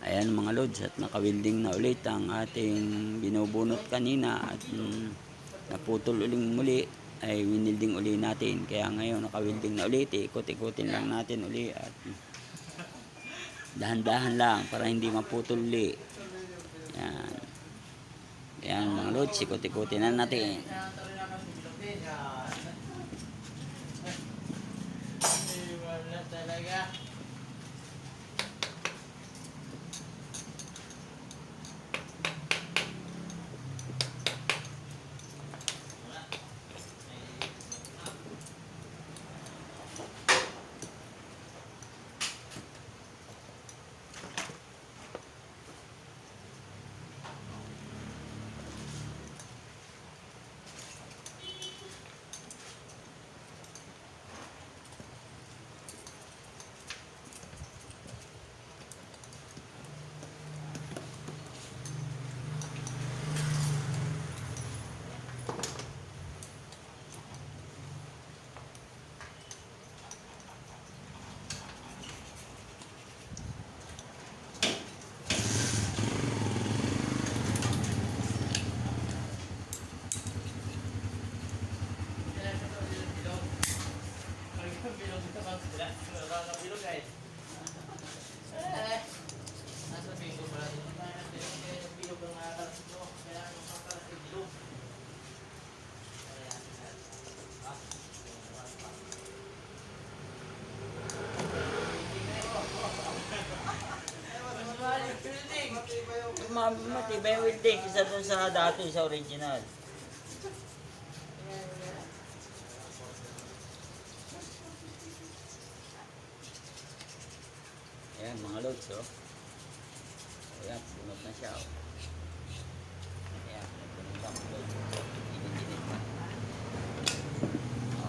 Ayan mga lods at nakawilding na ulit ang ating binubunot kanina at mm, naputol uling muli ay winilding uli natin. Kaya ngayon nakawilding na ulit, ikot-ikotin lang natin uli at mm, dahan-dahan lang para hindi maputol uli. Yan. Yan mga lods, ikot-ikotin na natin. Bilog bang sila? Mga bilog guys. Nasa Facebook pala dito. Bilog ang akalas ito. Kailangan yung akalas ay bilog. Matibay yung welding isa dun sa dati sa original. Ayan mga lods oh. Ayan, bunot na siya oh.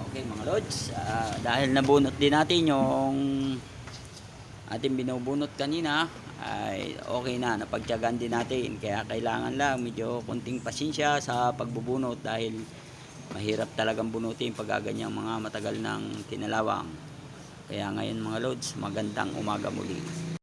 Okay mga lods, ah, dahil nabunot din natin yung ating binubunot kanina ay okay na, napagtyagan din natin. Kaya kailangan lang medyo konting pasensya sa pagbubunot dahil mahirap talagang bunutin pag ganyang mga matagal ng tinalawang. Kaya ngayon mga lods, magandang umaga muli.